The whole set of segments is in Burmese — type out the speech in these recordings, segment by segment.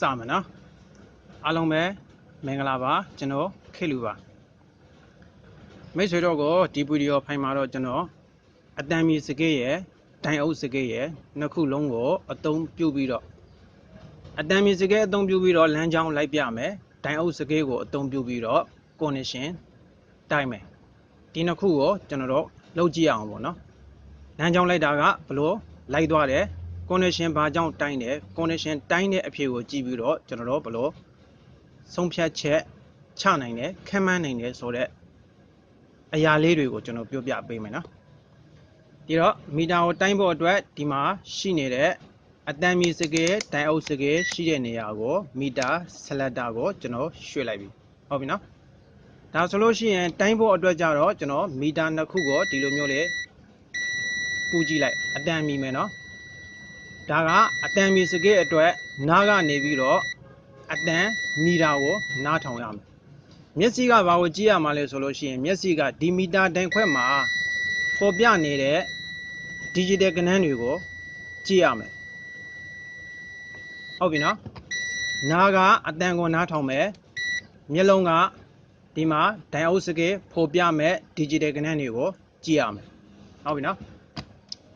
စမယ်နော်အားလုံးပဲမင်္ဂလာပါကျွန်တော်ခေလူပါမိတ်ဆွေတို့ကိုဒီဗီဒီယိုဖိုင်မှာတော့ကျွန်တော်အတန်မီစကေးရဲ့ဒိုင်အုပ်စကေးရဲ့နှစ်ခုလုံးကိုအသုံးပြုပြီးတော့အတန်မီစကေးအသုံးပြုပြီးတော့လမ်းကြောင်းလိုက်ပြမယ်ဒိုင်အုပ်စကေးကိုအသုံးပြုပြီးတော့ connection တိုက်မယ်ဒီနှစ်ခုကိုကျွန်တော်တို့လုပ်ကြည့်အောင်ပေါ့နော်လမ်းကြောင်းလိုက်တာကဘလို့လိုက်သွားတယ် connection ဘာကြောင့်တိုင်းတယ် connection တိုင်းတဲ့အဖြေကိုကြည့်ပြီးတော့ကျွန်တော်တို့ဘလို့ဆုံးဖြတ်ချက်ချနိုင်တယ်ခံမှန်းနိုင်တယ်ဆိုတော့အရာလေးတွေကိုကျွန်တော်ပြောပြပေးမယ်နော်ဒီတော့မီတာကိုတိုင်းဖို့အတွက်ဒီမှာရှိနေတဲ့အတန်မီစကေဒိုင်အုပ်စကေရှိတဲ့နေရာကိုမီတာဆလက်တာကိုကျွန်တော်ရွှေ့လိုက်ပြီဟုတ်ပြီနော်ဒါဆိုလို့ရှိရင်တိုင်းဖို့အတွက်ကြတော့ကျွန်တော်မီတာနှစ်ခုကိုဒီလိုမျိုးလေးပူကြည့်လိုက်အတန်မီမယ်နော် ဒါကအတန်မီစကေးအတွက်နားကနေပြီးတော့အတန်မီတာကိုနားထောင်ရမယ်မျက်စိကဘာကိုကြည့်ရမှာလဲဆိုလို့ရှိရင်မျက်စိကဒီမီတာတိုင်ခွက်မှာပေါ်ပြနေတဲ့ digital ကဏ္ဍတွေကိုကြည့်ရမယ်ဟုတ်ပြီနော်နားကအတန်ကိုနားထောင်မယ်မျက်လုံးကဒီမှာဒိုင်အုပ်စကေးပေါ်ပြမဲ့ digital ကဏ္ဍတွေကိုကြည့်ရမယ်ဟုတ်ပြီနော်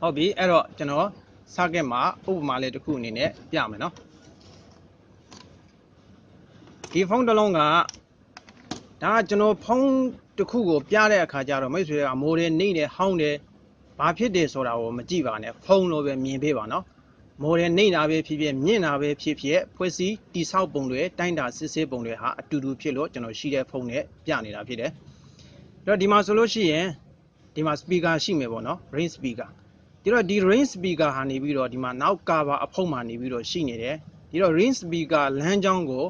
ဟုတ်ပြီအဲ့တော့ကျွန်တော် စကက်မှာဥပမာလေးတစ်ခုအနေနဲ့ပြမယ်နော်ဒီဖုန်းတစ်လုံးကဒါကကျွန်တော်ဖုန်းတစ်ခုကိုပြတဲ့အခါကျတော့မိတ်ဆွေကမိုးတယ်နေတယ်ဟောင်းတယ်ဘာဖြစ်တယ်ဆိုတာကိုမကြည့်ပါနဲ့ဖုန်းလိုပဲမြင်ပေးပါနော်မိုးတယ်နေတာပဲဖြစ်ဖြစ်မြင့်တာပဲဖြစ်ဖြစ်ဖွဲ့စည်းတိဆောက်ပုံတွေတိုင်းတာစစ်ဆေးပုံတွေဟာအတူတူဖြစ်လို့ကျွန်တော်ရှိတဲ့ဖုန်းနဲ့ပြနေတာဖြစ်တယ်အဲ့တော့ဒီမှာဆိုလို့ရှိရင်ဒီမှာ speaker ရှိမယ်ပေါ့နော် ring speaker ဒီတော့ဒီ range speaker ဟာနေပြီးတော့ဒီမှာနောက် cover အဖုံးမှာနေပြီးတော့ရှိနေတယ်ဒီတော့ range speaker လမ်းကြောင်းကို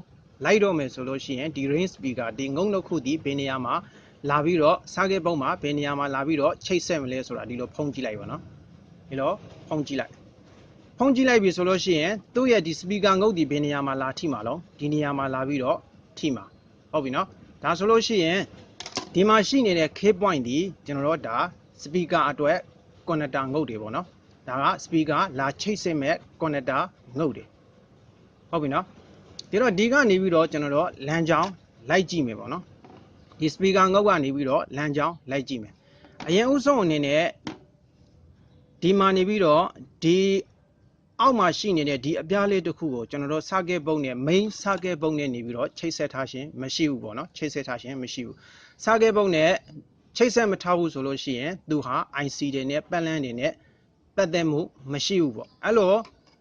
လိုက်တော့မယ်ဆိုလို့ရှိရင်ဒီ range speaker ဒီငုံတစ်ခုဒီဘယ်နေရာမှာလာပြီးတော့စားခဲ့ပုံးမှာဘယ်နေရာမှာလာပြီးတော့ချိတ်ဆက်မလဲဆိုတာဒီလိုဖုံးကြည့်လိုက်ပါနော်ဒီလိုဖုံးကြည့်လိုက်ဖုံးကြည့်လိုက်ပြီဆိုလို့ရှိရင်သူ့ရဲ့ဒီ speaker ငုတ်ဒီဘယ်နေရာမှာလာထိမှာလုံးဒီနေရာမှာလာပြီးတော့ထိမှာဟုတ်ပြီနော်ဒါဆိုလို့ရှိရင်ဒီမှာရှိနေတဲ့ K point ဒီကျွန်တော်တို့ဒါ speaker အတွက် connector ငုတ်တွေပေါ့နော်ဒါက speaker လာချိတ်ဆက်မဲ့ connector ငုတ်တွေဟုတ်ပြီနော်ဒီတော့ဒီကနေပြီးတော့ကျွန်တော်တို့လမ်းကြောင်းလိုက်ကြည့်မယ်ပေါ့နော်ဒီ speaker ငုတ်ကနေပြီးတော့လမ်းကြောင်းလိုက်ကြည့်မယ်အရင်ဥဆုံးအနေနဲ့ဒီမှာနေပြီးတော့ဒီအောက်မှာရှိနေတဲ့ဒီအပြားလေးတစ်ခုကိုကျွန်တော်တို့ circuit ပုံနဲ့ main circuit ပုံနဲ့နေပြီးတော့ချိတ်ဆက်ထားခြင်းမရှိဘူးပေါ့နော်ချိတ်ဆက်ထားခြင်းမရှိဘူး circuit ပုံနဲ့ ချိတ်ဆက်မထားဘူးဆိုလို့ရှိရင်သူဟာ IC တွေနဲ့ပတ်လန်းတွေနဲ့ပတ်သက်မှုမရှိဘူးပေါ့အဲ့လို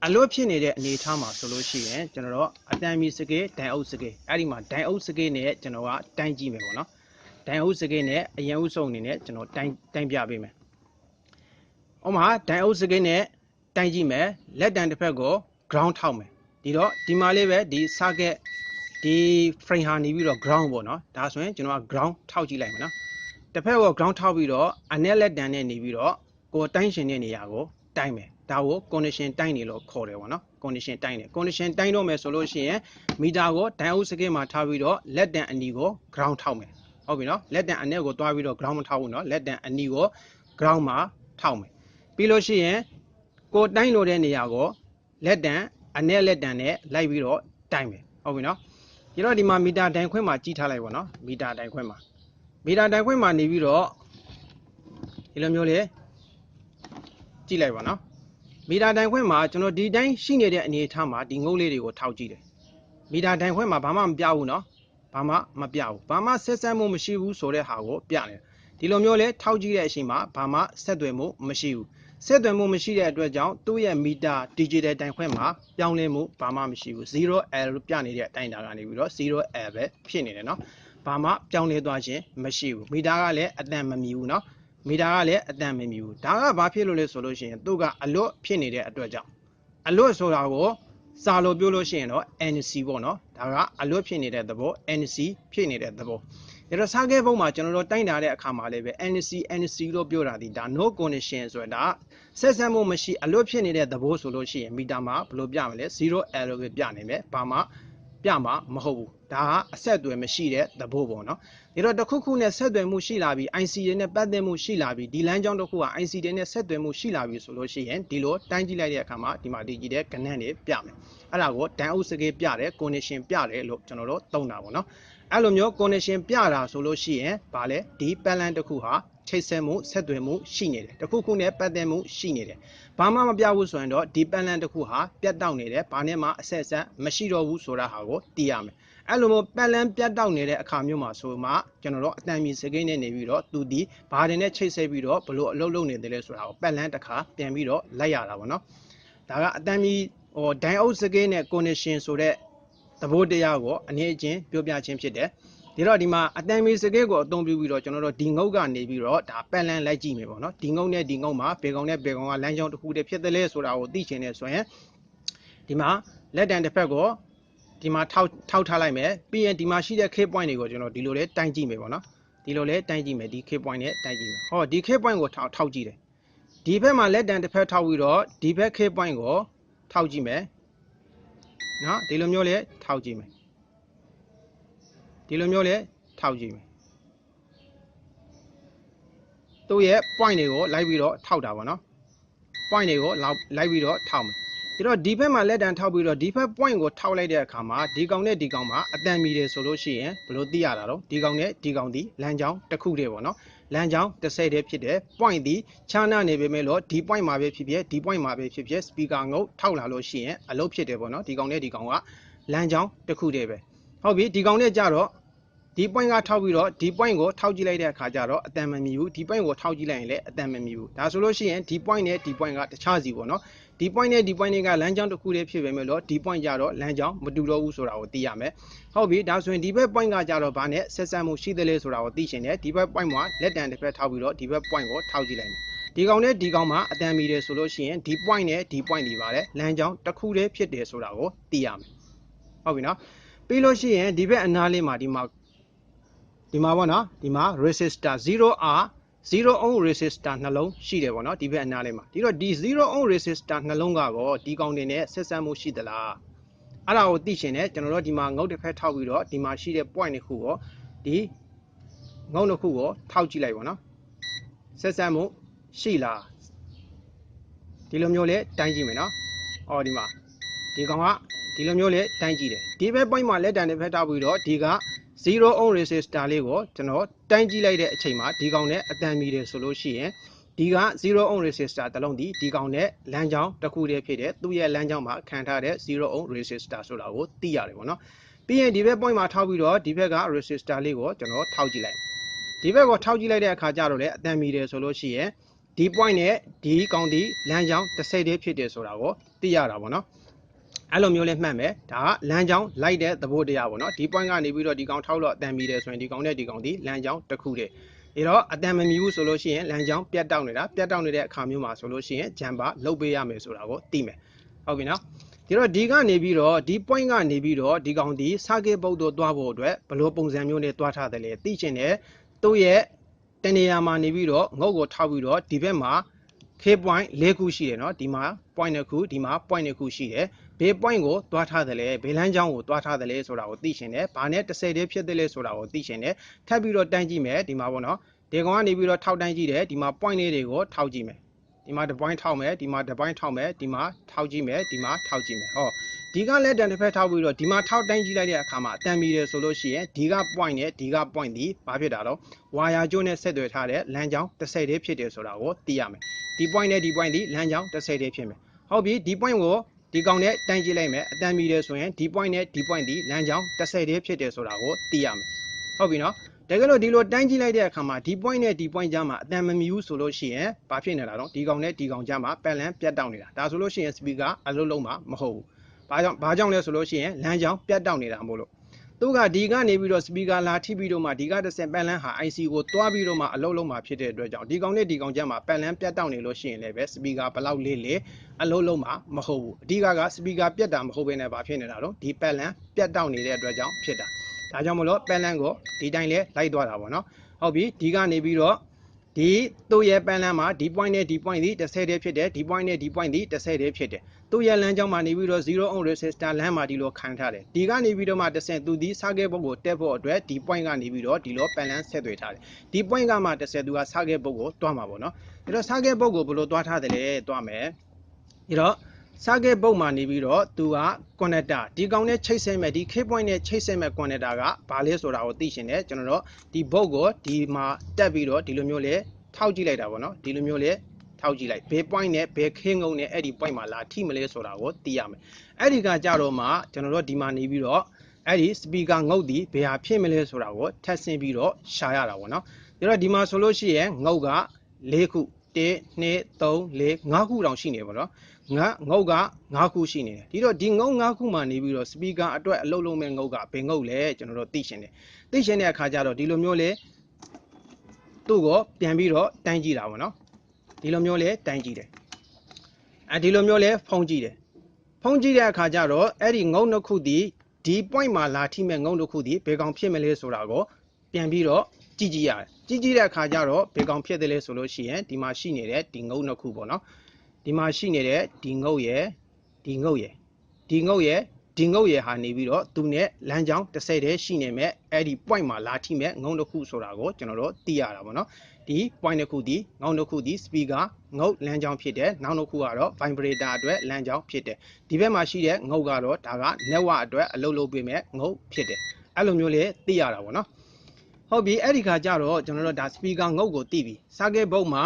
အလွတ်ဖြစ်နေတဲ့အနေအထားမှာဆိုလို့ရှိရင်ကျွန်တော်တို့အတန်မီစကေးဒိုင်အုပ်စကေးအဲ့ဒီမှာဒိုင်အုပ်စကေးနဲ့ကျွန်တော်ကတိုင်းကြည့်မယ်ပေါ့နော်ဒိုင်အုပ်စကေးနဲ့အရင်ဥဆုံးအနေနဲ့ကျွန်တော်တိုင်းတိုင်းပြပေးမယ်ဥပမာဒိုင်အုပ်စကေးနဲ့တိုင်းကြည့်မယ်လက်တံတစ်ဖက်ကို ground ထောက်မယ်ဒီတော့ဒီမှာလေးပဲဒီ circuit ဒီ frame ဟာနေပြီးတော့ ground ပေါ့နော်ဒါဆိုရင်ကျွန်တော်က ground ထောက်ကြည့်လိုက်မယ်နော် တစ်ဖက်ကို ground ထောက်ပြီးတော့အနက်လက်တန်နဲ့နေပြီးတော့ကိုယ်တိုင်းရှင်တဲ့နေရာကိုတိုင်းမယ်ဒါကို condition တိုင်းနေလို့ခေါ်တယ်ပေါ့နော် condition တိုင်းတယ် condition တိုင်းတော့မယ်ဆိုလို့ရှိရင်မီတာကိုဒိုင်အုပ်စကစ်မှာထားပြီးတော့လက်တန်အနီကို ground ထောက်မယ်ဟုတ်ပြီနော်လက်တန်အနက်ကိုတွားပြီးတော့ ground မထောက်ဘူးနော်လက်တန်အနီကို ground မှာထောက်မယ်ပြီးလို့ရှိရင်ကိုယ်တိုင်းလို့တဲ့နေရာကိုလက်တန်အနက်လက်တန်နဲ့လိုက်ပြီးတော့တိုင်းမယ်ဟုတ်ပြီနော်ဒီတော့ဒီမှာမီတာတိုင်ခွင့်မှာကြည့်ထားလိုက်ပါနော်မီတာတိုင်ခွင့်မှာ မီတာတိုင်ခွင့်မှာနေပြီးတော့ဒီလိုမျိုးလေကြည့်လိုက်ပါနော်မီတာတိုင်ခွင့်မှာကျွန်တော်ဒီတိုင်းရှိနေတဲ့အနေအထားမှာဒီငုတ်လေးတွေကိုထောက်ကြည့်တယ်မီတာတိုင်ခွင့်မှာဘာမှမပြဘူးနော်ဘာမှမပြဘူးဘာမှဆက်ဆက်မှုမရှိဘူးဆိုတဲ့ဟာကိုပြနေတယ်ဒီလိုမျိုးလေထောက်ကြည့်တဲ့အချိန်မှာဘာမှဆက်သွယ်မှုမရှိဘူးဆက်သွယ်မှုမရှိတဲ့အတွက်ကြောင့်သူ့ရဲ့မီတာ digital တိုင်ခွင့်မှာပြောင်းလဲမှုဘာမှမရှိဘူး 0L လို့ပြနေတဲ့အတိုင်းတာကနေပြီးတော့ 0L ပဲဖြစ်နေတယ်နော် ဘာမှပြောင်းလဲသွားခြင်းမရှိဘူးမီတာကလည်းအတန်မမီဘူးเนาะမီတာကလည်းအတန်မမီဘူးဒါကဘာဖြစ်လို့လဲဆိုလို့ရှိရင်သူ့ကအလွတ်ဖြစ်နေတဲ့အတွက်ကြောင့်အလွတ်ဆိုတာကိုစာလို့ပြောလို့ရှိရင်တော့ NC ပေါ့เนาะဒါကအလွတ်ဖြစ်နေတဲ့သဘော NC ဖြစ်နေတဲ့သဘောဒါတော့စားခဲပုံမှာကျွန်တော်တို့တိုင်းတာတဲ့အခါမှာလည်းပဲ NC NC လို့ပြောတာဒီဒါ no condition ဆိုတာဆက်ဆက်မှုမရှိအလွတ်ဖြစ်နေတဲ့သဘောဆိုလို့ရှိရင်မီတာမှာဘယ်လိုပြမလဲ 0L ပဲပြနိုင်မယ်ဘာမှ ပြမှာမဟုတ်ဘူးဒါကအဆက်အသွယ်မရှိတဲ့သဘောပေါ့နော်ဒါတော့တစ်ခုခုနဲ့ဆက်သွယ်မှုရှိလာပြီး IC တွေနဲ့ပတ်သက်မှုရှိလာပြီးဒီလမ်းကြောင်းတစ်ခုက IC တွေနဲ့ဆက်သွယ်မှုရှိလာပြီးဆိုလို့ရှိရင်ဒီလိုတိုင်းကြည့်လိုက်တဲ့အခါမှာဒီမှာဒီကြည့်တဲ့ကဏ္ဍတွေပြမယ်အဲ့ဒါကိုတန်အုပ်စကေးပြတယ် condition ပြတယ်လို့ကျွန်တော်တို့သုံးတာပေါ့နော် အဲ့လိုမျိုး condition ပြတာဆိုလို့ရှိရင်ဗာလဲဒီ plan တစ်ခုဟာချိတ်ဆက်မှုဆက်သွယ်မှုရှိနေတယ်တစ်ခုခုနဲ့ပတ်သက်မှုရှိနေတယ်ဘာမှမပြဘူးဆိုရင်တော့ဒီ plan တစ်ခုဟာပြတ်တောက်နေတယ်ဘာနဲ့မှအဆက်အဆက်မရှိတော့ဘူးဆိုတာဟာကိုသိရမယ်အဲ့လိုမျိုးပတ်လန်းပြတ်တောက်နေတဲ့အခါမျိုးမှာဆိုမှကျွန်တော်တို့အတန်မီစကိန်းနဲ့နေပြီးတော့သူဒီဘာတွေနဲ့ချိတ်ဆက်ပြီးတော့ဘလို့အလုပ်လုပ်နေတယ်လဲဆိုတာကိုပတ်လန်းတစ်ခါပြန်ပြီးတော့လိုက်ရတာပေါ့နော်ဒါကအတန်မီဟိုဒိုင်အုပ်စကိန်းနဲ့ condition ဆိုတဲ့ သဘောတရားကိုအနေအချင်းပြောပြခြင်းဖြစ်တယ်ဒီတော့ဒီမှာအတန်မီစကေးကိုအသုံးပြုပြီးတော့ကျွန်တော်တို့ဒီငုတ်ကနေပြီးတော့ဒါပက်လန်လိုက်ကြည့်မယ်ပေါ့နော်ဒီငုတ်နဲ့ဒီငုတ်မှာဘေကောင်နဲ့ဘေကောင်ကလမ်းကြောင်းတစ်ခုတည်းဖြစ်တယ်လေဆိုတာကိုသိချင်နေဆိုရင်ဒီမှာလက်တံတစ်ဖက်ကိုဒီမှာထောက်ထောက်ထားလိုက်မယ်ပြီးရင်ဒီမှာရှိတဲ့ K point တွေကိုကျွန်တော်ဒီလိုလဲတိုင်းကြည့်မယ်ပေါ့နော်ဒီလိုလဲတိုင်းကြည့်မယ်ဒီ K point နဲ့တိုင်းကြည့်မယ်ဟောဒီ K point ကိုထောက်ထောက်ကြည့်တယ်ဒီဘက်မှာလက်တံတစ်ဖက်ထောက်ပြီးတော့ဒီဘက် K point ကိုထောက်ကြည့်မယ် နော်ဒီလိုမျိုးလဲထောက်ကြည့်မယ်ဒီလိုမျိုးလဲထောက်ကြည့်မယ်သူ့ရဲ့ point တွေကိုလိုက်ပြီးတော့ထောက်တာပေါ့နော် point တွေကိုလောက်လိုက်ပြီးတော့ထောက်မယ်ဒီတော့ဒီဘက်မှာလက်တံထောက်ပြီးတော့ဒီဘက် point ကိုထောက်လိုက်တဲ့အခါမှာဒီကောင်နဲ့ဒီကောင်မှာအတန်မီတယ်ဆိုလို့ရှိရင်ဘယ်လိုသိရတာတော့ဒီကောင်နဲ့ဒီကောင်ဒီလမ်းကြောင်းတစ်ခုတည်းပေါ့နော် လမ်းကြောင်းတစ်ဆယ်တည်းဖြစ်တယ် point ဒီခြားနာနေပေမဲ့လို့ဒီ point မှာပဲဖြစ်ဖြစ်ဒီ point မှာပဲဖြစ်ဖြစ် speaker ငုတ်ထောက်လာလို့ရှိရင်အလုပ်ဖြစ်တယ်ပေါ့နော်ဒီကောင်နဲ့ဒီကောင်ကလမ်းကြောင်းတစ်ခုတည်းပဲဟုတ်ပြီဒီကောင်နဲ့ကြတော့ဒီ point ကထောက်ပြီးတော့ဒီ point ကိုထောက်ကြည့်လိုက်တဲ့အခါကျတော့အတန်မမြည်ဘူးဒီ point ကိုထောက်ကြည့်လိုက်ရင်လည်းအတန်မမြည်ဘူးဒါဆိုလို့ရှိရင်ဒီ point နဲ့ဒီ point ကတခြားစီပေါ့နော် ဒီ point နဲ့ဒီ point တွေကလမ်းကြောင်းတစ်ခုတည်းဖြစ်ပေမဲ့လို့ဒီ point ကြတော့လမ်းကြောင်းမတူတော့ဘူးဆိုတာကိုသိရမယ်ဟုတ်ပြီဒါဆိုရင်ဒီဘက် point ကကြတော့ဗာနဲ့ဆက်ဆက်မှုရှိသလဲဆိုတာကိုသိရှင်တယ်ဒီဘက် point မှာလက်တံတစ်ဖက်ထောက်ပြီးတော့ဒီဘက် point ကိုထောက်ကြည့်လိုက်မယ်ဒီကောင်နဲ့ဒီကောင်မှာအတန်မီတယ်ဆိုလို့ရှိရင်ဒီ point နဲ့ဒီ point တွေပါတယ်လမ်းကြောင်းတစ်ခုတည်းဖြစ်တယ်ဆိုတာကိုသိရမယ်ဟုတ်ပြီနော်ပြီးလို့ရှိရင်ဒီဘက်အနားလေးမှာဒီမှာဒီမှာပေါ့နော်ဒီမှာ resistor 0R 0 ohm resistor နှလုံးရှိတယ်ပေါ့နော်ဒီဘက်အနားလေးမှာဒီတော့ဒီ0 ohm resistor နှလုံးကတော့ဒီကောင်တင်နဲ့ဆက်ဆက်မှုရှိသလားအဲ့ဒါကိုသိရှင်တယ်ကျွန်တော်တို့ဒီမှာငုတ်တစ်ဖက်ထောက်ပြီးတော့ဒီမှာရှိတဲ့ point တစ်ခုကိုဒီငုတ်တစ်ခုကိုထောက်ကြည့်လိုက်ပေါ့နော်ဆက်ဆက်မှုရှိလားဒီလိုမျိုးလေးတိုင်းကြည့်မယ်နော်အော်ဒီမှာဒီကောင်ကဒီလိုမျိုးလေးတိုင်းကြည့်တယ်ဒီဘက် point မှာလက်တံတစ်ဖက်ထောက်ပြီးတော့ဒီက 0 ohm resistor လေးကိုကျွန်တော်တိုင်းကြည့်လိုက်တဲ့အချိန်မှာဒီကောင်နဲ့အတန်မီတယ်ဆိုလို့ရှိရင်ဒီက0 ohm resistor တစ်လုံးဒီဒီကောင်နဲ့လမ်းကြောင်းတစ်ခုတည်းဖြစ်တဲ့သူ့ရဲ့လမ်းကြောင်းမှာခံထားတဲ့0 ohm resistor ဆိုတာကိုသိရတယ်ပေါ့နော်ပြီးရင်ဒီဘက် point မှာထောက်ပြီးတော့ဒီဘက်က resistor လေးကိုကျွန်တော်ထောက်ကြည့်လိုက်ဒီဘက်ကိုထောက်ကြည့်လိုက်တဲ့အခါကျတော့လေအတန်မီတယ်ဆိုလို့ရှိရင်ဒီ point နဲ့ဒီကောင်ဒီလမ်းကြောင်းတစ်စိတ်တည်းဖြစ်တယ်ဆိုတာကိုသိရတာပေါ့နော် အဲ့လိုမျိုးလေးမှတ်မယ်ဒါကလမ်းကြောင်းလိုက်တဲ့သဘောတရားပေါ့နော်ဒီ point ကနေပြီးတော့ဒီကောင်ထောက်လို့အတန်မီတယ်ဆိုရင်ဒီကောင်နဲ့ဒီကောင်ဒီလမ်းကြောင်းတစ်ခုတည်းဒါတော့အတန်မမီဘူးဆိုလို့ရှိရင်လမ်းကြောင်းပြတ်တောက်နေတာပြတ်တောက်နေတဲ့အခါမျိုးမှာဆိုလို့ရှိရင်ဂျမ်ပါလုတ်ပေးရမယ်ဆိုတာကိုသိမယ်ဟုတ်ပြီနော်ဒီတော့ဒီကနေပြီးတော့ဒီ point ကနေပြီးတော့ဒီကောင်ဒီစာကေပုတ်တို့သွားဖို့အတွက်ဘယ်လိုပုံစံမျိုးနဲ့သွားထားတယ်လဲသိချင်တယ်သူ့ရဲ့တနေရာမှာနေပြီးတော့ငုတ်ကိုထောက်ပြီးတော့ဒီဘက်မှာ K point ၄ခုရှိတယ်เนาะဒီမှာ point တစ်ခုဒီမှာ point တစ်ခုရှိတယ် ဘေး point ကိုသွားထားတယ်လေဘေးလမ်းကြောင်းကိုသွားထားတယ်လေဆိုတာကိုသိရှင်တယ်ဘာနဲ့တစ်ဆယ်တည်းဖြစ်တယ်လေဆိုတာကိုသိရှင်တယ်ထပ်ပြီးတော့တန်းကြည့်မယ်ဒီမှာပေါ့နော်ဒီကောင်ကနေပြီးတော့ထောက်တန်းကြည့်တယ်ဒီမှာ point လေးတွေကိုထောက်ကြည့်မယ်ဒီမှာတစ် point ထောက်မယ်ဒီမှာတစ် point ထောက်မယ်ဒီမှာထောက်ကြည့်မယ်ဒီမှာထောက်ကြည့်မယ်ဟောဒီကလက်တံတစ်ဖက်ထောက်ပြီးတော့ဒီမှာထောက်တန်းကြည့်လိုက်တဲ့အခါမှာအတန်မီတယ်ဆိုလို့ရှိရင်ဒီက point နဲ့ဒီက point ဒီဘာဖြစ်တာတော့ဝါယာကျိုးနဲ့ဆက်သွယ်ထားတဲ့လမ်းကြောင်းတစ်ဆယ်တည်းဖြစ်တယ်ဆိုတာကိုသိရမယ်ဒီ point နဲ့ဒီ point ဒီလမ်းကြောင်းတစ်ဆယ်တည်းဖြစ်မယ်ဟုတ်ပြီဒီ point ကို ဒီကောင်နဲ့တိုင်းကြည့်လိုက်မယ်အတန်မီတယ်ဆိုရင်ဒီ point နဲ့ဒီ point ဒီလမ်းကြောင်းတစ်ဆယ်တည်းဖြစ်တယ်ဆိုတာကိုသိရမယ်ဟုတ်ပြီနော်တကယ်လို့ဒီလိုတိုင်းကြည့်လိုက်တဲ့အခါမှာဒီ point နဲ့ဒီ point ကြားမှာအတန်မမီဘူးဆိုလို့ရှိရင်ဘာဖြစ်နေတာတော့ဒီကောင်နဲ့ဒီကောင်ကြားမှာပက်လန်ပြတ်တောက်နေတာဒါဆိုလို့ရှိရင် speaker အလုံးလုံးမှာမဟုတ်ဘူးဘာကြောင့်ဘာကြောင့်လဲဆိုလို့ရှိရင်လမ်းကြောင်းပြတ်တောက်နေတာမို့လို့ သူကဒီကနေပြီးတော့ speaker လာထိပြီးတော့မှဒီကတစ်ဆင့်ပက်လန်ဟာ IC ကိုတွားပြီးတော့မှအလုံးလုံးမှာဖြစ်တဲ့အတွက်ကြောင့်ဒီကောင်နဲ့ဒီကောင်ကြားမှာပက်လန်ပြတ်တောက်နေလို့ရှိရင်လည်းပဲ speaker ဘလောက်လေးလေအလုံးလုံးမှာမဟုတ်ဘူးအဓိကက speaker ပြတ်တာမဟုတ်ဘဲနဲ့ဘာဖြစ်နေတာတော့ဒီပက်လန်ပြတ်တောက်နေတဲ့အတွက်ကြောင့်ဖြစ်တာဒါကြောင့်မလို့ပက်လန်ကိုဒီတိုင်းလဲလိုက်သွားတာပေါ့နော်ဟုတ်ပြီဒီကနေပြီးတော့ ဒီသူ့ရဲ့ပန်းလန်းမှာဒီ point နဲ့ဒီ point ဒီ30တည်းဖြစ်တယ်ဒီ point နဲ့ဒီ point ဒီ30တည်းဖြစ်တယ်သူ့ရဲ့လမ်းကြောင်းမှာနေပြီးတော့0 ohm resistor လမ်းမှာဒီလိုခံထားတယ်ဒီကနေပြီးတော့မှတစ်ဆင့်သူဒီ circuit board ကိုတက်ဖို့အတွက်ဒီ point ကနေပြီးတော့ဒီလိုပန်းလန်းဆက်သွယ်ထားတယ်ဒီ point ကမှတစ်ဆင့်သူက circuit board ကိုတွားမှာပေါ့နော်အဲ့တော့ circuit board ကိုဘယ်လိုတွားထားတယ်လဲတွားမယ်အဲ့တော့ circuit board မှာနေပြီးတော့သူက connector ဒီကောင်နဲ့ချိတ်ဆက်မဲ့ဒီ K point နဲ့ချိတ်ဆက်မဲ့ connector ကဘာလဲဆိုတာကိုသိရှင်တယ်ကျွန်တော်တို့ဒီ board ကိုဒီမှာတက်ပြီးတော့ဒီလိုမျိုးလေထောက်ကြည့်လိုက်တာပေါ့နော်ဒီလိုမျိုးလေထောက်ကြည့်လိုက်ဘယ် point နဲ့ဘယ် K ငုံနဲ့အဲ့ဒီ point မှာလာထိမလဲဆိုတာကိုသိရမယ်အဲ့ဒီကကြတော့မှကျွန်တော်တို့ဒီမှာနေပြီးတော့အဲ့ဒီ speaker ငုတ်ဒီဘယ်ဟာဖြစ်မလဲဆိုတာကိုထပ်ဆင်းပြီးတော့ရှာရတာပေါ့နော်ဒါတော့ဒီမှာဆိုလို့ရှိရင်ငုတ်က၄ခု1 2 3 4 5ခုတောင်ရှိနေပါတော့ ငါငုတ်က9ခုရှိနေတယ်ဒီတော့ဒီငုတ်9ခုမှနေပြီးတော့စပီကာအတွက်အလုပ်လုပ်မဲ့ငုတ်ကဘယ်ငုတ်လဲကျွန်တော်တို့သိရှင်တယ်သိရှင်တဲ့အခါကျတော့ဒီလိုမျိုးလေသူ့ကိုပြန်ပြီးတော့တိုင်းကြည့်တာပေါ့နော်ဒီလိုမျိုးလေတိုင်းကြည့်တယ်အဲဒီလိုမျိုးလေဖုံးကြည့်တယ်ဖုံးကြည့်တဲ့အခါကျတော့အဲ့ဒီငုတ်နှစ်ခုဒီဒီ point မှာလာထိမဲ့ငုတ်နှစ်ခုဒီဘယ်ကောင်ဖြစ်မလဲဆိုတာကိုပြန်ပြီးတော့ကြည့်ကြည့်ရတယ်ကြည့်ကြည့်တဲ့အခါကျတော့ဘယ်ကောင်ဖြစ်တယ်လဲဆိုလို့ရှိရင်ဒီမှာရှိနေတဲ့ဒီငုတ်နှစ်ခုပေါ့နော် ဒီမှာရှိနေတဲ့ဒီငုတ်ရယ်ဒီငုတ်ရယ်ဒီငုတ်ရယ်ဒီငုတ်ရယ်ဟာနေပြီးတော့သူနဲ့လမ်းကြောင်းတစ်ဆက်တည်းရှိနေမဲ့အဲ့ဒီ point မှာလာထိမဲ့ငုတ်တစ်ခုဆိုတာကိုကျွန်တော်တို့သိရတာပေါ့နော်ဒီ point တစ်ခုဒီငုတ်တစ်ခုဒီ speaker ငုတ်လမ်းကြောင်းဖြစ်တယ်နောက်တစ်ခုကတော့ vibrator အတွက်လမ်းကြောင်းဖြစ်တယ်ဒီဘက်မှာရှိတဲ့ငုတ်ကတော့ဒါက network အတွက်အလုပ်လုပ်ပေးမဲ့ငုတ်ဖြစ်တယ်အဲ့လိုမျိုးလေးသိရတာပေါ့နော်ဟုတ်ပြီအဲ့ဒီခါကျတော့ကျွန်တော်တို့ဒါ speaker ငုတ်ကိုသိပြီ circuit board မှာ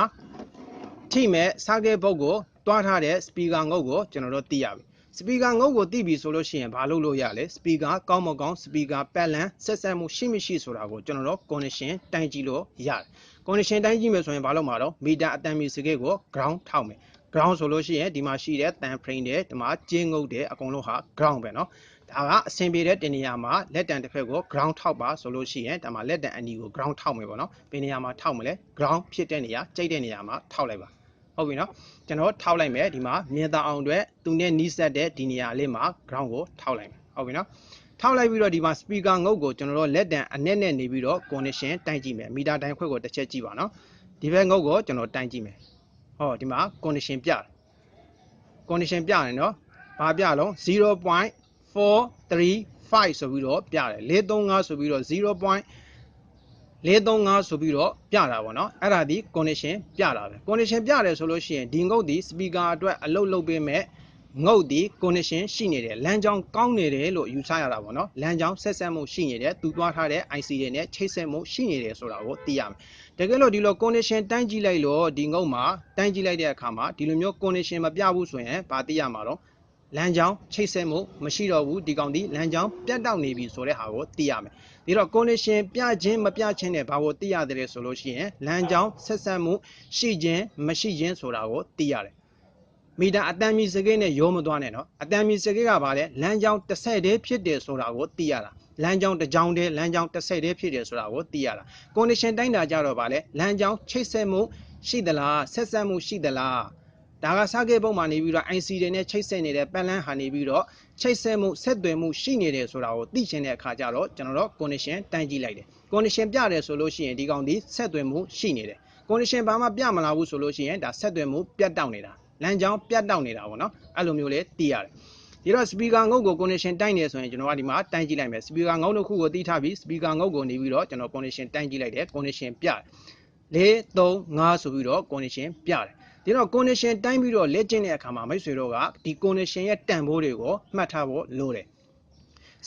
ထိမဲ့ circuit board ကိုတွားထားတဲ့ speaker ငုတ်ကိုကျွန်တော်တို့သိရပြီ speaker ငုတ်ကိုသိပြီဆိုလို့ရှိရင်ဘာလုပ်လို့ရလဲ speaker ကောင်းမကောင်း speaker ပတ်လန်းဆက်ဆက်မှုရှိမရှိဆိုတာကိုကျွန်တော်တို့ condition တိုင်းကြည့်လို့ရတယ် condition တိုင်းကြည့်မယ်ဆိုရင်ဘာလုပ်မှာတော့ meter အတန်မီစကိတ်ကို ground ထောက်မယ် ground ဆိုလို့ရှိရင်ဒီမှာရှိတဲ့တန် frame တွေဒီမှာကျင်းငုတ်တွေအကုန်လုံးဟာ ground ပဲเนาะဒါကအဆင်ပြေတဲ့တင်နေရာမှာလက်တံတစ်ဖက်ကို ground ထောက်ပါဆိုလို့ရှိရင်ဒါမှာလက်တံအနီကို ground ထောက်မယ်ပေါ့နော်ဘယ်နေရာမှာထောက်မလဲ ground ဖြစ်တဲ့နေရာကြိတ်တဲ့နေရာမှာထောက်လိုက်ပါ ဟုတ်ပြီနော်ကျွန်တော်ထောက်လိုက်မယ်ဒီမှာမြင်သာအောင်အတွက်သူနဲ့နီးစပ်တဲ့ဒီနေရာလေးမှာ ground ကိုထောက်လိုက်မယ်ဟုတ်ပြီနော်ထောက်လိုက်ပြီးတော့ဒီမှာ speaker ငုတ်ကိုကျွန်တော်တို့လက်တံအနက်နဲ့နေပြီးတော့ condition တိုင်းကြည့်မယ်မီတာတိုင်းခွက်ကိုတစ်ချက်ကြည့်ပါနော်ဒီဘက်ငုတ်ကိုကျွန်တော်တိုင်းကြည့်မယ်ဟောဒီမှာ condition ပြတယ် condition ပြတယ်နော်ဘာပြလုံး0.435ဆိုပြီးတော့ပြတယ်435ဆိုပြီးတော့ 0.435ဆိုပြီးတော့ပြတာပေါ့နော်အဲ့ဒါဒီ condition ပြတာပဲ condition ပြတယ်ဆိုလို့ရှိရင်ဒီငုတ်ဒီ speaker အတွက်အလုပ်လုပ်ပေးမဲ့ငုတ်ဒီ condition ရှိနေတယ်လမ်းကြောင်းကောင်းနေတယ်လို့ယူဆရတာပေါ့နော်လမ်းကြောင်းဆက်ဆက်မှုရှိနေတယ်သူသွားထားတဲ့ IC တွေနဲ့ချိတ်ဆက်မှုရှိနေတယ်ဆိုတာကိုသိရမယ်တကယ်လို့ဒီလို condition တိုင်းကြည့်လိုက်လို့ဒီငုတ်မှာတိုင်းကြည့်လိုက်တဲ့အခါမှာဒီလိုမျိုး condition မပြဘူးဆိုရင်ဘာသိရမှာတော့လမ်းကြောင်းချိတ်ဆက်မှုမရှိတော့ဘူးဒီကောင်ဒီလမ်းကြောင်းပြတ်တောက်နေပြီဆိုတဲ့ဟာကိုသိရမယ် ဒီတော့ condition ပြခြင်းမပြခြင်းနဲ့ဘာကိုသိရတယ်ဆိုလို့ရှိရင်လမ်းကြောင်းဆက်ဆက်မှုရှိခြင်းမရှိခြင်းဆိုတာကိုသိရတယ်မီတာအတန်မီစကိတ်နဲ့ရောမသွားနဲ့နော်အတန်မီစကိတ်ကဘာလဲလမ်းကြောင်းတစ်ဆက်တည်းဖြစ်တယ်ဆိုတာကိုသိရတာလမ်းကြောင်းတစ်ကြောင်းတည်းလမ်းကြောင်းတစ်ဆက်တည်းဖြစ်တယ်ဆိုတာကိုသိရတာ condition တိုင်းတာကြတော့ဗာလဲလမ်းကြောင်းချိတ်ဆက်မှုရှိသလားဆက်ဆက်မှုရှိသလား ဒါကစကေပုံမှာနေပြီးတော့ IC တွေနဲ့ချိတ်ဆက်နေတဲ့ပတ်လန်းဟာနေပြီးတော့ချိတ်ဆက်မှုဆက်သွယ်မှုရှိနေတယ်ဆိုတာကိုသိချင်တဲ့အခါကျတော့ကျွန်တော်တို့ condition တိုင်းကြည့်လိုက်တယ် condition ပြတယ်ဆိုလို့ရှိရင်ဒီကောင်ဒီဆက်သွယ်မှုရှိနေတယ် condition ဘာမှပြမလာဘူးဆိုလို့ရှိရင်ဒါဆက်သွယ်မှုပြတ်တောက်နေတာလမ်းကြောင်းပြတ်တောက်နေတာပေါ့နော်အဲ့လိုမျိုးလေးသိရတယ်ဒီတော့ speaker ငုတ်ကို condition တိုင်းနေဆိုရင်ကျွန်တော်ကဒီမှာတိုင်းကြည့်လိုက်မယ် speaker ငုတ်တစ်ခုကိုသိထားပြီး speaker ငုတ်ကိုနေပြီးတော့ကျွန်တော် condition တိုင်းကြည့်လိုက်တယ် condition ပြတယ်4 3 5ဆိုပြီးတော့ condition ပြတယ် ဒီတော့ condition တိုင်းပြီးတော့လက်ကျင့်တဲ့အခါမှာမိတ်ဆွေတို့ကဒီ condition ရဲ့တန်ဖိုးတွေကိုမှတ်ထားဖို့လိုတယ်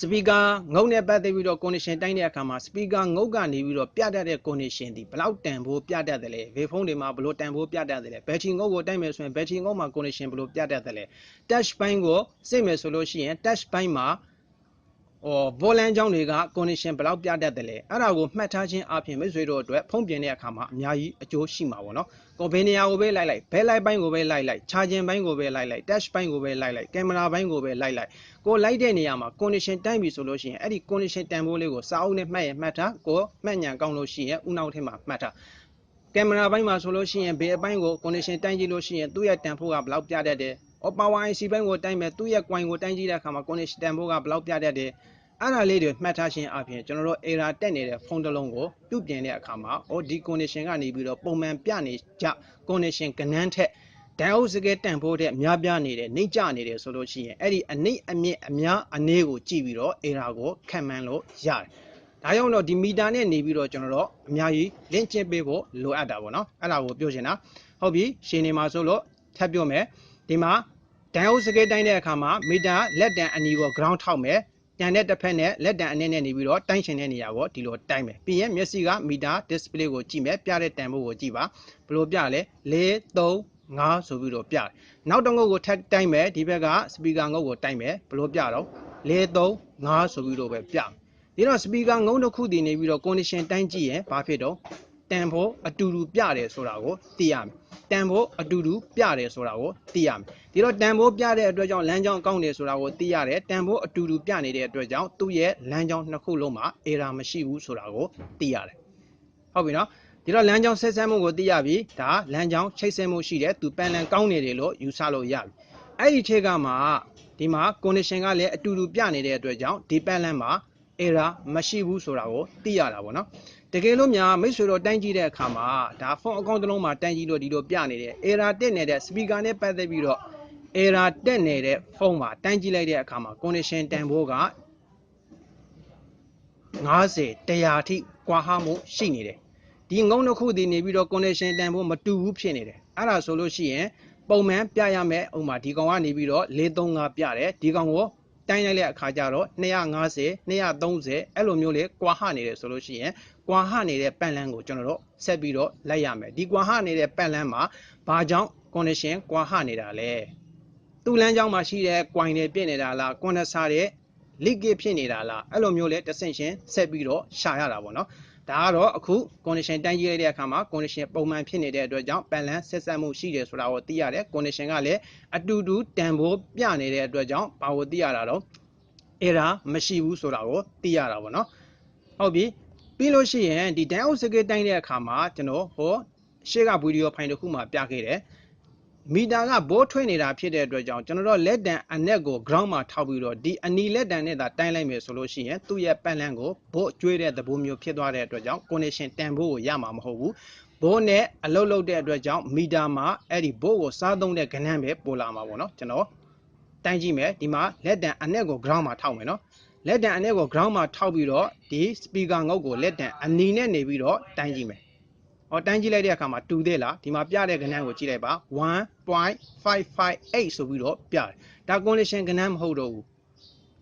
speaker ငုတ်နဲ့ပတ်သက်ပြီးတော့ condition တိုင်းတဲ့အခါမှာ speaker ငုတ်ကနေပြီးတော့ပြတတ်တဲ့ condition ဒီဘယ်လောက်တန်ဖိုးပြတတ်တယ်လဲ wave phone တွေမှာဘယ်လိုတန်ဖိုးပြတတ်တယ်လဲ battery ငုတ်ကိုတိုင်းမယ်ဆိုရင် battery ငုတ်မှာ condition ဘယ်လိုပြတတ်တယ်လဲ touch ပိုင်းကိုစိတ်မယ်ဆိုလို့ရှိရင် touch ပိုင်းမှာဟော ဘောလန်ကြောင်းတွေက condition ဘယ်လောက်ပြတတ်တယ်လဲအဲ့ဒါကိုမှတ်ထားခြင်းအပြင်မိတ်ဆွေတို့အတွက်ဖုံးပြင်တဲ့အခါမှာအများကြီးအကျိုးရှိမှာပေါ့နော်ကိုဘယ်နေရာကိုပဲလိုက်လိုက်ဘဲလိုက်ပိုင်းကိုပဲလိုက်လိုက် charging ပိုင်းကိုပဲလိုက်လိုက် touch ပိုင်းကိုပဲလိုက်လိုက်ကင်မရာပိုင်းကိုပဲလိုက်လိုက်ကိုလိုက်တဲ့နေရာမှာ condition တိုင်းပြီဆိုလို့ရှိရင်အဲ့ဒီ condition တန်ဖိုးလေးကိုစာအုပ်နဲ့မှတ်ရမှတ်ထားကိုမှတ်ညံကောင်းလို့ရှိရင်ဥနောက်ထက်မှာမှတ်ထားကင်မရာပိုင်းမှာဆိုလို့ရှိရင်ဘယ်အပိုင်းကို condition တိုင်းကြည့်လို့ရှိရင်သူ့ရဲ့တန်ဖိုးကဘယ်လောက်ပြတတ်တယ် or power IC ဘိုင်းကိုတိုင်းမယ်သူ့ရဲ့ coin ကိုတိုင်းကြည့်တဲ့အခါမှာ condition တန်ဖိုးကဘယ်လောက်ပြတတ်တယ် အဲ့ဒါလေးတွေမှတ်ထားခြင်းအပြင်ကျွန်တော်တို့ error တက်နေတဲ့ဖုန်းတစ်လုံးကိုပြုပြင်တဲ့အခါမှာဟောဒီ condition ကနေပြီးတော့ပုံမှန်ပြနေကြ condition ကဏ္ဍထက်ဒိုင်အိုစကဲတန်ဖို့တဲ့များပြားနေတယ်နှိမ့်ကျနေတယ်ဆိုလို့ရှိရင်အဲ့ဒီအနှိမ့်အမြင့်အများအနေကိုကြည့်ပြီးတော့ error ကိုခံမှန်းလို့ရတယ်ဒါကြောင့်တော့ဒီမီတာနဲ့နေပြီးတော့ကျွန်တော်တို့အများကြီးလင့်ကျင့်ပေးဖို့လိုအပ်တာပေါ့နော်အဲ့ဒါကိုပြောချင်တာဟုတ်ပြီရှင်နေမှာဆိုလို့ထပ်ပြောမယ်ဒီမှာဒိုင်အိုစကဲတိုင်းတဲ့အခါမှာမီတာလက်တန်အနီကို ground ထောက်မယ် ပြန်တဲ့တစ်ဖက်နဲ့လက်တံအနေနဲ့နေပြီးတော့တိုင်းရှင်တဲ့နေရာကိုဒီလိုတိုင်းမယ်ပြီးရင်မျက်စိကမီတာ display ကိုကြည့်မယ်ပြတဲ့တန်ဖို့ကိုကြည့်ပါဘယ်လိုပြလဲ4 3 5ဆိုပြီးတော့ပြတယ်နောက်တစ်ငုတ်ကိုထပ်တိုင်းမယ်ဒီဘက်က speaker ငုတ်ကိုတိုင်းမယ်ဘယ်လိုပြတော့4 3 5ဆိုပြီးတော့ပဲပြဒီတော့ speaker ငုတ်တစ်ခုတည်နေပြီးတော့ condition တိုင်းကြည့်ရင်ဘာဖြစ်တော့ တန်ဖို့အတူတူပြတယ်ဆိုတာကိုသိရမယ်တန်ဖို့အတူတူပြတယ်ဆိုတာကိုသိရမယ်ဒီတော့တန်ဖိုးပြတဲ့အတွက်ကြောင့်လမ်းကြောင်းကောင်းတယ်ဆိုတာကိုသိရတယ်တန်ဖိုးအတူတူပြနေတဲ့အတွက်ကြောင့်သူ့ရဲ့လမ်းကြောင်းနှစ်ခုလုံးမှာ error မရှိဘူးဆိုတာကိုသိရတယ်ဟုတ်ပြီနော်ဒီတော့လမ်းကြောင်းဆက်ဆက်မှုကိုသိရပြီဒါလမ်းကြောင်းချိတ်ဆက်မှုရှိတယ်သူပန်လန်ကောင်းနေတယ်လို့ယူဆလို့ရပြီအဲ့ဒီခြေကမှာဒီမှာ condition ကလည်းအတူတူပြနေတဲ့အတွက်ကြောင့်ဒီပန်လန်မှာ error မရှိဘူးဆိုတာကိုသိရတာပေါ့နော် တကယ်လို့များမိတ်ဆွေတို့တိုင်းကြည့်တဲ့အခါမှာဒါဖုန်းအကောင့်တစ်လုံးမှာတိုင်းကြည့်လို့ဒီလိုပြနေတယ် error တက်နေတဲ့ speaker နဲ့ပတ်သက်ပြီးတော့ error တက်နေတဲ့ဖုန်းမှာတိုင်းကြည့်လိုက်တဲ့အခါမှာ condition တန်ဖိုးက90 100အထိကွာဟမှုရှိနေတယ်ဒီငုံတစ်ခုတည်နေပြီးတော့ condition တန်ဖိုးမတူဘူးဖြစ်နေတယ်အဲ့ဒါဆိုလို့ရှိရင်ပုံမှန်ပြရမယ်ဥမာဒီကောင်ကနေပြီးတော့435ပြတယ်ဒီကောင်ကိုတိုင်းလိုက်တဲ့အခါကျတော့250 230အဲ့လိုမျိုးလေးကွာဟနေတယ်ဆိုလို့ရှိရင် ကွာဟနေတဲ့ပန့်လန်းကိုကျွန်တော်တို့ဆက်ပြီးတော့လိုက်ရမယ်ဒီကွာဟနေတဲ့ပန့်လန်းမှာဘာကြောင့် condition ကွာဟနေတာလဲသူ့လမ်းကြောင်းမှာရှိတဲ့ coin တွေပြည့်နေတာလား condenser တွေ leakage ဖြစ်နေတာလားအဲ့လိုမျိုးလေးတစ်ဆင့်ရှင်ဆက်ပြီးတော့ရှာရတာပေါ့နော်ဒါကတော့အခု condition တိုင်းကြည့်လိုက်တဲ့အခါမှာ condition ပုံမှန်ဖြစ်နေတဲ့အတွက်ကြောင့် balance ဆက်ဆက်မှုရှိတယ်ဆိုတာကိုသိရတယ် condition ကလည်းအတူတူတန်ဖိုးပြနေတဲ့အတွက်ကြောင့်ဘာကိုသိရတာတော့ error မရှိဘူးဆိုတာကိုသိရတာပေါ့နော်ဟုတ်ပြီ ပြီးလို့ရှိရင်ဒီ down scale တိုင်းတဲ့အခါမှာကျွန်တော်ဟောရှေ့ကဗီဒီယိုဖိုင်တစ်ခုမှာပြခဲ့တယ်မီတာကဘိုးထွေးနေတာဖြစ်တဲ့အတွက်ကြောင့်ကျွန်တော်တို့လက်တံအနက်ကို ground မှာထောက်ပြီးတော့ဒီအနီလက်တံနဲ့သာတိုင်းလိုက်မယ်ဆိုလို့ရှိရင်သူ့ရဲ့ပတ်လန်းကိုဘိုးကျွေးတဲ့သဘောမျိုးဖြစ်သွားတဲ့အတွက်ကြောင့် connection တန်ဖို့ကိုရမှာမဟုတ်ဘူးဘိုးနဲ့အလုတ်လုတ်တဲ့အတွက်ကြောင့်မီတာမှာအဲ့ဒီဘိုးကိုစားသုံးတဲ့ကဏ္ဍပဲပေါ်လာမှာပေါ့နော်ကျွန်တော်တိုင်းကြည့်မယ်ဒီမှာလက်တံအနက်ကို ground မှာထောက်မယ်နော် လက်တံအနက်ကို ground မှာထောက်ပြီးတော့ဒီ speaker ငုတ်ကိုလက်တံအနီနဲ့နေပြီးတော့တိုင်းကြည့်မယ်ဟောတိုင်းကြည့်လိုက်တဲ့အခါမှာတူသေးလားဒီမှာပြတဲ့ကဏ္ဍကိုကြည့်လိုက်ပါ1.558ဆိုပြီးတော့ပြတယ်ဒါ condition ကဏ္ဍမဟုတ်တော့ဘူး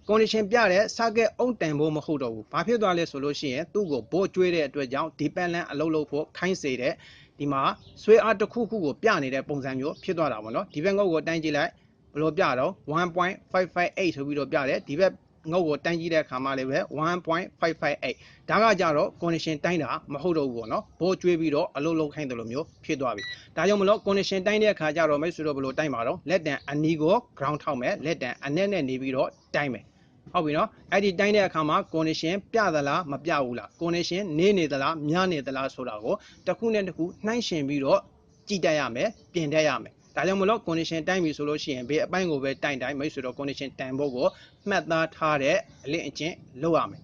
condition ပြတဲ့ circuit အုံတန်ဖို့မဟုတ်တော့ဘူးဘာဖြစ်သွားလဲဆိုလို့ရှိရင်သူ့ကိုဘိုးကျွေးတဲ့အတွက်ကြောင့် dependent အလုပ်လုပ်ဖို့ခိုင်းစေတဲ့ဒီမှာဆွဲအားတစ်ခုခုကိုပြနေတဲ့ပုံစံမျိုးဖြစ်သွားတာပေါ့နော်ဒီဘက်ငုတ်ကိုတိုင်းကြည့်လိုက်ဘယ်လိုပြတော့1.558ဆိုပြီးတော့ပြတယ်ဒီဘက် ငုတ်ကိုတိုင်းကြည့်တဲ့အခါမှာလည်းပဲ1.558ဒါကကြတော့ condition တိုင်းတာမဟုတ်တော့ဘူးပေါ့နော်ဘိုးကျွေးပြီးတော့အလုပ်လုပ်ခိုင်းတယ်လို့မျိုးဖြစ်သွားပြီဒါကြောင့်မလို့ condition တိုင်းတဲ့အခါကျတော့မိတ်ဆွေတို့ဘယ်လိုတိုင်းပါတော့လက်တံအနီကို ground ထောက်မယ်လက်တံအနက်နဲ့နေပြီးတော့တိုင်းမယ်ဟုတ်ပြီနော်အဲ့ဒီတိုင်းတဲ့အခါမှာ condition ပြသလားမပြဘူးလား condition နေနေသလားများနေသလားဆိုတာကိုတစ်ခုနဲ့တစ်ခုနှိုင်းယှဉ်ပြီးတော့ကြည့်တတ်ရမယ်ပြင်တတ်ရမယ်ဒါကြောင့်မလို့ condition တိုင်းပြီဆိုလို့ရှိရင်ဘေးအပိုင်းကိုပဲတိုင်တိုင်းမိတ်ဆွေတော့ condition တိုင်ဖို့ကို မှတ်သားထားတဲ့အလင့်အကျင့်လုပ်ရမယ်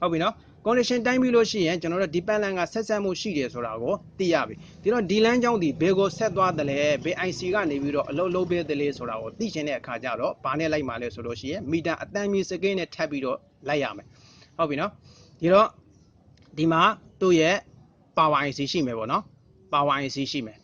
ဟုတ်ပြီနော် condition တိုင်းပြီးလို့ရှိရင်ကျွန်တော်တို့ဒီပတ်လန်ကဆက်ဆက်မှုရှိတယ်ဆိုတာကိုသိရပြီဒီတော့ဒီလမ်းကြောင်းဒီဘယ်ကိုဆက်သွားတယ်လဲဘယ် IC ကနေပြီးတော့အလုပ်လုပ်ပေးတယ်လဲဆိုတာကိုသိချင်တဲ့အခါကျတော့ဘာနဲ့လိုက်မှာလဲဆိုလို့ရှိရင်မီတာအတန်းမီစကိနဲ့ထပ်ပြီးတော့လိုက်ရမယ်ဟုတ်ပြီနော်ဒီတော့ဒီမှာသူ့ရဲ့ power IC ရှိမယ်ပေါ့နော် power IC ရှိမယ်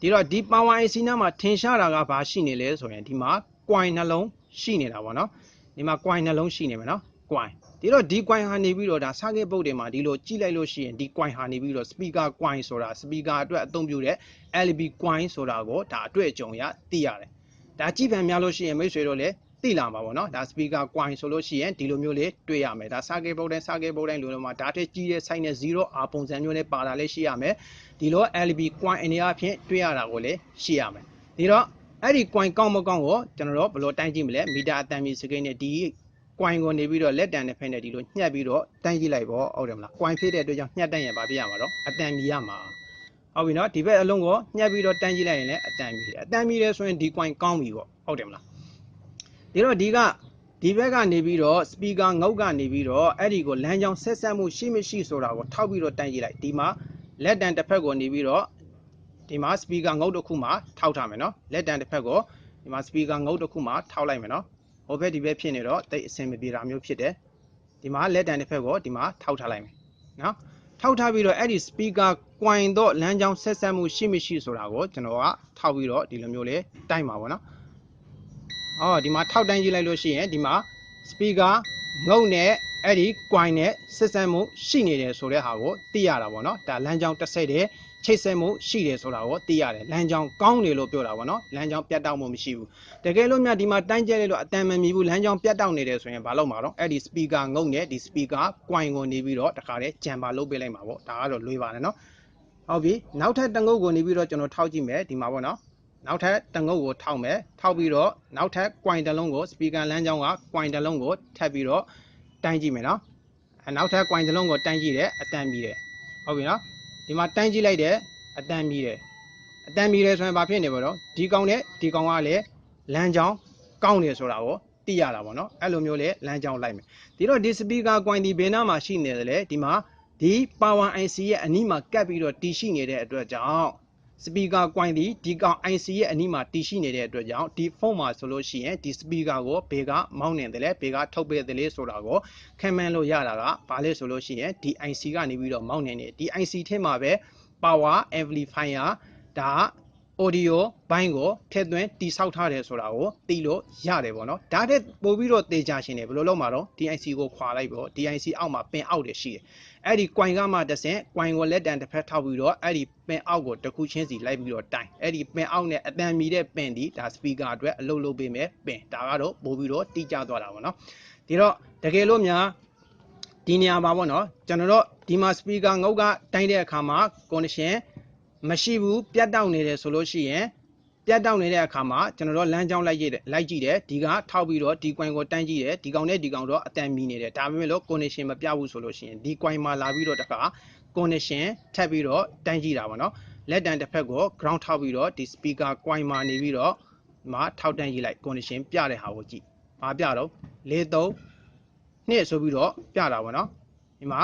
ဒီတော့ဒီ power IC နားမှာထင်ရှားတာကဘာရှိနေလဲဆိုရင်ဒီမှာ coin နှလုံး ရှိနေတာပေါ့နော်ဒီမှာ coin နှလုံးရှိနေမယ်နော် coin ဒီတော့ဒီ coin ဟာနေပြီးတော့ဒါ circuit board တွေမှာဒီလိုကြည့်လိုက်လို့ရှိရင်ဒီ coin ဟာနေပြီးတော့ speaker coin ဆိုတာ speaker အတွက်အသုံးပြုတဲ့ LB coin ဆိုတာကိုဒါအတွေ့အကြုံရသိရတယ်ဒါကြည့်ပြန်များလို့ရှိရင်မိတ်ဆွေတို့လည်းသိလာမှာပေါ့နော်ဒါ speaker coin ဆိုလို့ရှိရင်ဒီလိုမျိုးလေးတွေ့ရမယ်ဒါ circuit board တိုင်း circuit board တိုင်းလိုလိုမှာဒါတက်ကြီးတဲ့ size နဲ့ 0 R ပုံစံမျိုးနဲ့ပါတာလည်းရှိရမယ်ဒီလို LB coin အနေအချင်းတွေ့ရတာကိုလည်းရှိရမယ်ဒီတော့ အဲ့ဒီ coin ကောင်းမကောင်းကိုကျွန်တော်တို့ဘယ်လိုတိုင်းကြည့်မလဲမီတာအတန်မီစကိန်းနဲ့ဒီ coin ကိုနေပြီးတော့လက်တံနဲ့ဖက်နဲ့ဒီလိုညှက်ပြီးတော့တိုင်းကြည့်လိုက်ပေါ့ဟုတ်တယ်မလား coin ဖြစ်တဲ့အတွက်ကြောင့်ညှက်တန်းရင်ဘာဖြစ်ရမှာတော့အတန်မီရမှာဟုတ်ပြီနော်ဒီဘက်အလုံးကိုညှက်ပြီးတော့တိုင်းကြည့်လိုက်ရင်လည်းအတန်မီတယ်အတန်မီတယ်ဆိုရင်ဒီ coin ကောင်းပြီပေါ့ဟုတ်တယ်မလားဒီတော့ဒီကဒီဘက်ကနေပြီးတော့ speaker ငုတ်ကနေပြီးတော့အဲ့ဒီကိုလမ်းကြောင်းဆက်ဆက်မှုရှိမရှိဆိုတာကိုထောက်ပြီးတော့တိုင်ကြည့်လိုက်ဒီမှာလက်တံတစ်ဖက်ကိုနေပြီးတော့ ဒီမှာ speaker ငုတ်တစ်ခုမှာထောက်ထားမယ်နော်လက်တံတစ်ဖက်ကိုဒီမှာ speaker ငုတ်တစ်ခုမှာထောက်လိုက်မယ်နော်ဟိုဘက်ဒီဘက်ဖြစ်နေတော့တိတ်အဆင်မပြေတာမျိုးဖြစ်တယ်ဒီမှာလက်တံတစ်ဖက်ကိုဒီမှာထောက်ထားလိုက်မယ်နော်ထောက်ထားပြီးတော့အဲ့ဒီ speaker ကွိုင်တော့လမ်းကြောင်းဆက်ဆက်မှုရှိမရှိဆိုတာကိုကျွန်တော်ကထောက်ပြီးတော့ဒီလိုမျိုးလေးတိုင်ပါဗောနော်ဟောဒီမှာထောက်တန်းကြည့်လိုက်လို့ရှိရင်ဒီမှာ speaker ငုတ်နဲ့အဲ့ဒီ coin နဲ့ဆက်ဆက်မှုရှိနေတယ်ဆိုတဲ့ဟာကိုသိရတာပေါ့နော်ဒါလမ်းကြောင်းတစ်ဆက်တည်း ချိတ်ဆက်မှုရှိတယ်ဆိုတာကိုသိရတယ်လမ်းကြောင်းကောင်းတယ်လို့ပြောတာပေါ့နော်လမ်းကြောင်းပြတ်တောက်မှုမရှိဘူးတကယ်လို့များဒီမှာတိုင်းကျဲလိုက်လို့အတန်မမြည်ဘူးလမ်းကြောင်းပြတ်တောက်နေတယ်ဆိုရင်ဘာလုပ်မှာတော့အဲ့ဒီ speaker ငုတ်နဲ့ဒီ speaker coin ကိုနေပြီးတော့တခါတည်းဂျမ်ပါလုပ်ပေးလိုက်မှာပေါ့ဒါကတော့လွေပါတယ်နော်ဟုတ်ပြီနောက်ထပ်တငုတ်ကိုနေပြီးတော့ကျွန်တော်ထောက်ကြည့်မယ်ဒီမှာပေါ့နော်နောက်ထပ်တငုတ်ကိုထောက်မယ်ထောက်ပြီးတော့နောက်ထပ် coin တစ်လုံးကို speaker လမ်းကြောင်းက coin တစ်လုံးကိုထပ်ပြီးတော့တိုင်းကြည့်မယ်နော်အဲနောက်ထပ် coin တစ်လုံးကိုတိုင်းကြည့်တယ်အတန်ပြီးတယ်ဟုတ်ပြီနော် ဒီမှာတိုင်းကြည့်လိုက်တယ်အတန်ပြီးတယ်အတန်ပြီးတယ်ဆိုရင်ဘာဖြစ်နေပါတော့ဒီကောင်နဲ့ဒီကောင်ကလည်းလမ်းကြောင်းကောင်းတယ်ဆိုတာကိုသိရတာပေါ့နော်အဲ့လိုမျိုးလေလမ်းကြောင်းလိုက်မယ်ဒီတော့ဒီ speaker coin ဒီဘယ်နာမှာရှိနေတယ်လဲဒီမှာဒီ power IC ရဲ့အနီးမှာကပ်ပြီးတော့တည်ရှိနေတဲ့အတွက်ကြောင့် speaker ကွိုင်းဒီဒီကောင် IC ရဲ့အနီးမှာတည်ရှိနေတဲ့အတွက်ကြောင့်ဒီဖုန်းမှာဆိုလို့ရှိရင်ဒီ speaker ကိုဘေကမောင်းနေတယ်လေဘေကထုတ်ပေးတယ်လေဆိုတာကိုခံမှန်းလို့ရတာကဘာလဲဆိုလို့ရှိရင်ဒီ IC ကနေပြီးတော့မောင်းနေတယ်ဒီ IC ထဲမှာပဲ power amplifier ဒါ audio ဘိုင်းကိုထည့်သွင်းတိဆောက်ထားတယ်ဆိုတာကိုသိလို့ရတယ်ပေါ့နော်ဒါတဲ့ပို့ပြီးတော့တေချာရှင်းတယ်ဘယ်လိုလုပ်မှာတော့ DIC ကိုခွာလိုက်ပေါ့ DIC အောက်မှာပင်အောက်တယ်ရှိတယ်အဲ့ဒီ coin ကမှတစ်ဆင့် coin ကိုလက်တံတစ်ဖက်ထောက်ပြီးတော့အဲ့ဒီပင်အောက်ကိုတစ်ခုချင်းစီလိုက်ပြီးတော့တိုင်အဲ့ဒီပင်အောက်နဲ့အတန်မီတဲ့ပင်ဒီဒါ speaker အတွက်အလုပ်လုပ်ပေးမယ်ပင်ဒါကတော့ပို့ပြီးတော့တိကျသွားတာပေါ့နော်ဒီတော့တကယ်လို့များဒီနေရာမှာပေါ့နော်ကျွန်တော်တို့ဒီမှာ speaker ငုတ်ကတိုင်းတဲ့အခါမှာ condition မရှိဘူးပြတ်တောက်နေတယ်ဆိုလို့ရှိရင်ပြတ်တောက်နေတဲ့အခါမှာကျွန်တော်တို့လမ်းကြောင်းလိုက်ကြည့်တယ်လိုက်ကြည့်တယ်ဒီကထောက်ပြီးတော့ဒီကွိုင်ကိုတန်းကြည့်တယ်ဒီကောင်နဲ့ဒီကောင်တော့အတန်မီနေတယ်ဒါပေမဲ့လို့ condition မပြဘူးဆိုလို့ရှိရင်ဒီကွိုင်မှာလာပြီးတော့တခါ condition ထပ်ပြီးတော့တန်းကြည့်တာပေါ့နော်လက်တံတစ်ဖက်ကို ground ထောက်ပြီးတော့ဒီ speaker ကွိုင်မှာနေပြီးတော့ဒီမှာထောက်တန်းကြည့်လိုက် condition ပြတဲ့ဟာကိုကြည့်ဘာပြတော့43နှစ်ဆိုပြီးတော့ပြတာပေါ့နော်ဒီမှာ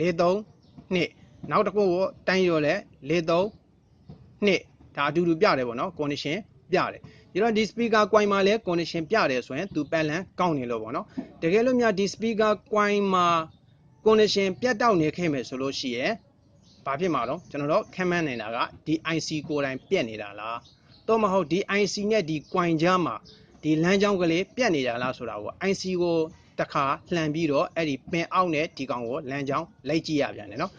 43နှစ် နောက်တစ်ခုကိုတိုင်းရောလဲ43နှစ်ဒါအတူတူပြတယ်ပေါ့နော် condition ပြတယ်ဒီတော့ဒီ speaker coin မှာလဲ condition ပြတယ်ဆိုရင်သူပတ်လန်းကောင်းနေလို့ပေါ့နော်တကယ်လို့များဒီ speaker coin မှာ condition ပြတ်တောက်နေခဲ့မယ်ဆိုလို့ရှိရင်ဘာဖြစ်မှာတော့ကျွန်တော်တို့ခံမှန်းနေတာကဒီ IC ကိုယ်တိုင်ပြက်နေတာလားတော့မဟုတ်ဒီ IC နဲ့ဒီ coin ကြားမှာဒီလမ်းကြောင်းကလေးပြက်နေတာလားဆိုတာကို IC ကိုတစ်ခါလှန်ပြီးတော့အဲ့ဒီပင်အောက်နဲ့ဒီကောင်ကိုလမ်းကြောင်းလိုက်ကြည့်ရပြန်တယ်နော်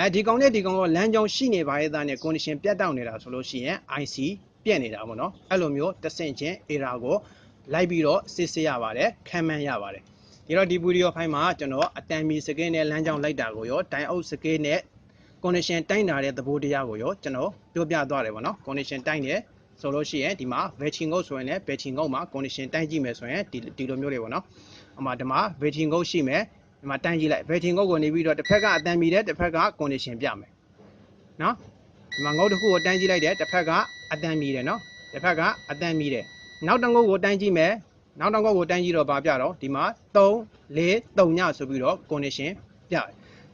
အဲဒီကောင်နဲ့ဒီကောင်ကလမ်းကြောင်းရှိနေပါရဲ့သားနဲ့ condition ပြတ်တောက်နေတာဆိုလို့ရှိရင် IC ပြက်နေတာပေါ့နော်အဲ့လိုမျိုးတစ်ဆင့်ချင်း error ကိုလိုက်ပြီးတော့စစ်ဆေးရပါတယ်ခံမှန်းရပါတယ်ဒီတော့ဒီ video file မှာကျွန်တော်အတန်မီစကင်းနဲ့လမ်းကြောင်းလိုက်တာကိုရောဒိုင်အုပ်စကင်းနဲ့ condition တိုင်းတာတဲ့သဘောတရားကိုရောကျွန်တော်ပြောပြသွားတယ်ပေါ့နော် condition တိုင်းတယ်ဆိုလို့ရှိရင်ဒီမှာ batching code ဆိုရင်လည်း batching code မှာ condition တိုင်းကြည့်မယ်ဆိုရင်ဒီဒီလိုမျိုးတွေပေါ့နော်အမှဒီမှာ batching code ရှိမယ် ဒီမှာတိုင်းကြည့်လိုက် batching code ကိုနေပြီးတော့တစ်ဖက်ကအတန်မီတဲ့တစ်ဖက်က condition ပြမယ်နော်ဒီမှာငုတ်တစ်ခုကိုတိုင်းကြည့်လိုက်တယ်တစ်ဖက်ကအတန်မီတယ်နော်တစ်ဖက်ကအတန်မီတယ်နောက်တစ်ငုတ်ကိုတိုင်းကြည့်မယ်နောက်တစ်ငုတ်ကိုတိုင်းကြည့်တော့ဗာပြတော့ဒီမှာ3 4 3ညဆိုပြီးတော့ condition ပြတယ်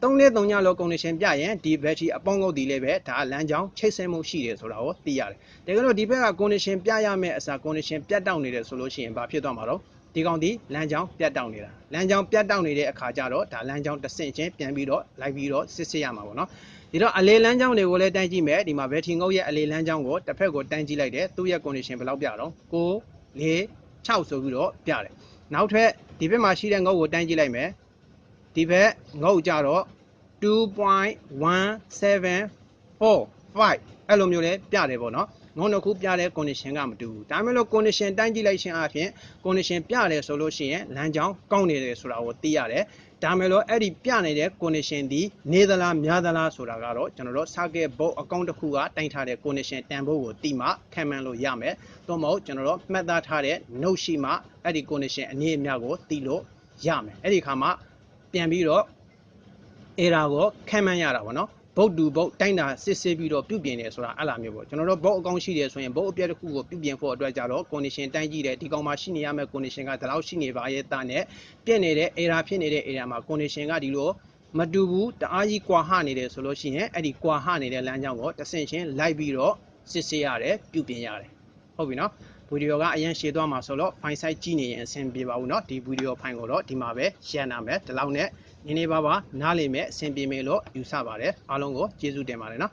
3လေး3ညလောက် condition ပြရင်ဒီ battery အပေါင်းကုတ်ဒီလေးပဲဒါလမ်းကြောင်းချိတ်ဆက်မှုရှိတယ်ဆိုတာကိုသိရတယ်တကယ်လို့ဒီဘက်က condition ပြရမယ့်အစား condition ပြတ်တောက်နေတယ်ဆိုလို့ရှိရင်ဘာဖြစ်သွားမှာတော့ ဒီကောင်ဒီလမ်းကြောင်းပြတ်တောက်နေတာလမ်းကြောင်းပြတ်တောက်နေတဲ့အခါကျတော့ဒါလမ်းကြောင်းတစ်ဆင့်ချင်းပြန်ပြီးတော့လိုက်ပြီးတော့စစ်စစ်ရမှာပေါ့နော်ဒီတော့အလေလမ်းကြောင်းတွေကိုလည်းတိုင်းကြည့်မယ်ဒီမှာ battery ငုတ်ရဲ့အလေလမ်းကြောင်းကိုတစ်ဖက်ကိုတိုင်းကြည့်လိုက်တယ်သူ့ရဲ့ condition ဘယ်လောက်ပြတော့9 4 6ဆိုပြီးတော့ပြတယ်နောက်ထပ်ဒီဘက်မှာရှိတဲ့ငုတ်ကိုတိုင်းကြည့်လိုက်မယ်ဒီဘက်ငုတ်ကြတော့2.174 5အဲ့လိုမျိုးလေးပြတယ်ပေါ့နော် ငုံတစ်ခုပြတဲ့ condition ကမတူဘူးဒါပေမဲ့လို့ condition တိုင်းကြည့်လိုက်ခြင်းအပြင် condition ပြတယ်ဆိုလို့ရှိရင်လမ်းကြောင်းကောင်းနေတယ်ဆိုတာကိုသိရတယ်ဒါမဲ့လို့အဲ့ဒီပြနေတဲ့ condition ဒီနေသလားများသလားဆိုတာကတော့ကျွန်တော်တို့ circuit board အကောင့်တစ်ခုကတိုင်းထားတဲ့ condition တန်ဖိုးကိုသိမှခံမှန်းလို့ရမယ်။သို့မဟုတ်ကျွန်တော်တို့မှတ်သားထားတဲ့ note ရှိမှအဲ့ဒီ condition အနေအများကိုသိလို့ရမယ်။အဲ့ဒီခါမှာပြန်ပြီးတော့ error ကိုခံမှန်းရတာပေါ့နော် ဘုတ်တူဘုတ်တိုင်းတာစစ်ဆေးပြီးတော့ပြုပြင်တယ်ဆိုတာအဲ့လိုမျိုးပေါ့ကျွန်တော်တို့ဘုတ်အကောင့်ရှိတယ်ဆိုရင်ဘုတ်အပြက်တစ်ခုကိုပြုပြင်ဖို့အတွက်ကြတော့ condition တိုင်းကြည့်တယ်ဒီကောင်မှာရှိနေရမယ့် condition ကဒီလောက်ရှိနေပါရဲ့တာနဲ့ပြည့်နေတဲ့ error ဖြစ်နေတဲ့ area မှာ condition ကဒီလိုမတူဘူးတအားကြီးကွာဟနေတယ်ဆိုလို့ရှိရင်အဲ့ဒီကွာဟနေတဲ့လမ်းကြောင်းကိုတစ်ဆင့်ချင်းလိုက်ပြီးတော့စစ်ဆေးရတယ်ပြုပြင်ရတယ်ဟုတ်ပြီနော်ဗီဒီယိုကအရင်ရှေ့သွားမှာဆိုတော့ file size ကြည့်နေရင်အဆင်ပြေပါဘူးเนาะဒီဗီဒီယို file ကိုတော့ဒီမှာပဲရှင်းနာမယ်ဒီလောက်နဲ့ နည်းနည်းပါးပါးနားလည်မဲ့အဆင်ပြေမယ်လို့ယူဆပါတယ်အားလုံးကိုကျေးဇူးတင်ပါတယ်နော်